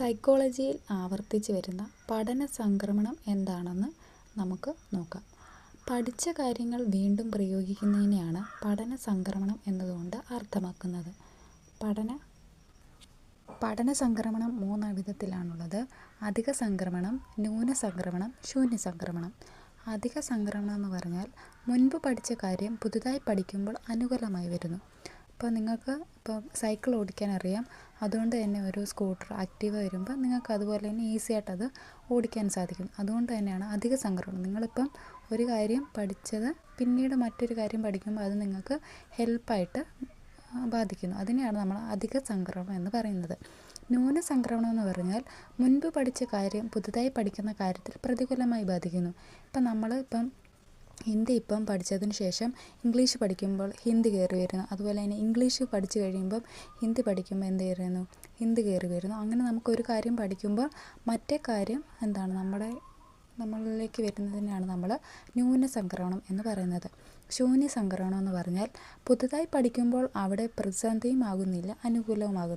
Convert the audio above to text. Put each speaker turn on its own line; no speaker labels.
സൈക്കോളജിയിൽ ആവർത്തിച്ച് വരുന്ന പഠന സംക്രമണം എന്താണെന്ന് നമുക്ക് നോക്കാം. പഠിച്ച കാര്യങ്ങൾ വീണ്ടും പ്രയോഗിക്കുന്നതിനെയാണ് പഠന സംക്രമണം എന്നതുകൊണ്ട് അർത്ഥമാക്കുന്നത്. പഠന പഠന സംക്രമണം മൂന്ന് വിധത്തിലാണുള്ളത് അധിക സംക്രമണം ന്യൂന സംക്രമണം ശൂന്യ സംക്രമണം. അധിക സംക്രമണം എന്ന് പറഞ്ഞാൽ മുൻപ് പഠിച്ച കാര്യം പുതുതായി പഠിക്കുമ്പോൾ അനുകൂലമായി വരുന്നു. ഇപ്പോൾ നിങ്ങൾക്ക് ഇപ്പോൾ സൈക്കിൾ ഓടിക്കാൻ അറിയാം അതുകൊണ്ട് തന്നെ ഒരു സ്കൂട്ടർ ആക്റ്റീവ വരുമ്പോൾ നിങ്ങൾക്ക് അതുപോലെ തന്നെ ഈസി ആയിട്ട് അത് ഓടിക്കാൻ സാധിക്കും. അതുകൊണ്ട് തന്നെയാണ് അധിക സംക്രമണം നിങ്ങളിപ്പം ഒരു കാര്യം പഠിച്ചത് പിന്നീട് മറ്റൊരു കാര്യം പഠിക്കുമ്പോൾ അത് നിങ്ങൾക്ക് ഹെൽപ്പായിട്ട് ബാധിക്കുന്നു. അതിനെയാണ് നമ്മൾ അധിക സംക്രമണം എന്ന് പറയുന്നത്. ന്യൂന സംക്രമണം എന്ന് പറഞ്ഞാൽ മുൻപ് പഠിച്ച കാര്യം പുതുതായി പഠിക്കുന്ന കാര്യത്തിൽ പ്രതികൂലമായി ബാധിക്കുന്നു. ഇപ്പം നമ്മൾ ഇപ്പം ഹിന്ദി ഇപ്പം പഠിച്ചതിന് ശേഷം ഇംഗ്ലീഷ് പഠിക്കുമ്പോൾ ഹിന്ദി കയറി വരുന്നു. അതുപോലെ തന്നെ ഇംഗ്ലീഷ് പഠിച്ചു കഴിയുമ്പം ഹിന്ദി പഠിക്കുമ്പോൾ എന്ത് കയറുന്നു? ഹിന്ദി കയറി വരുന്നു. അങ്ങനെ നമുക്കൊരു കാര്യം പഠിക്കുമ്പോൾ മറ്റേ കാര്യം എന്താണ്? നമ്മുടെ നമ്മളിലേക്ക് വരുന്നതിനാണ് നമ്മൾ ന്യൂന സംക്രമണം എന്ന് പറയുന്നത്. ശൂന്യ സംക്രമണം എന്ന് പറഞ്ഞാൽ പുതുതായി പഠിക്കുമ്പോൾ അവിടെ പ്രതിസന്ധിയും ആകുന്നില്ല അനുകൂലവുമാകുന്നില്ല.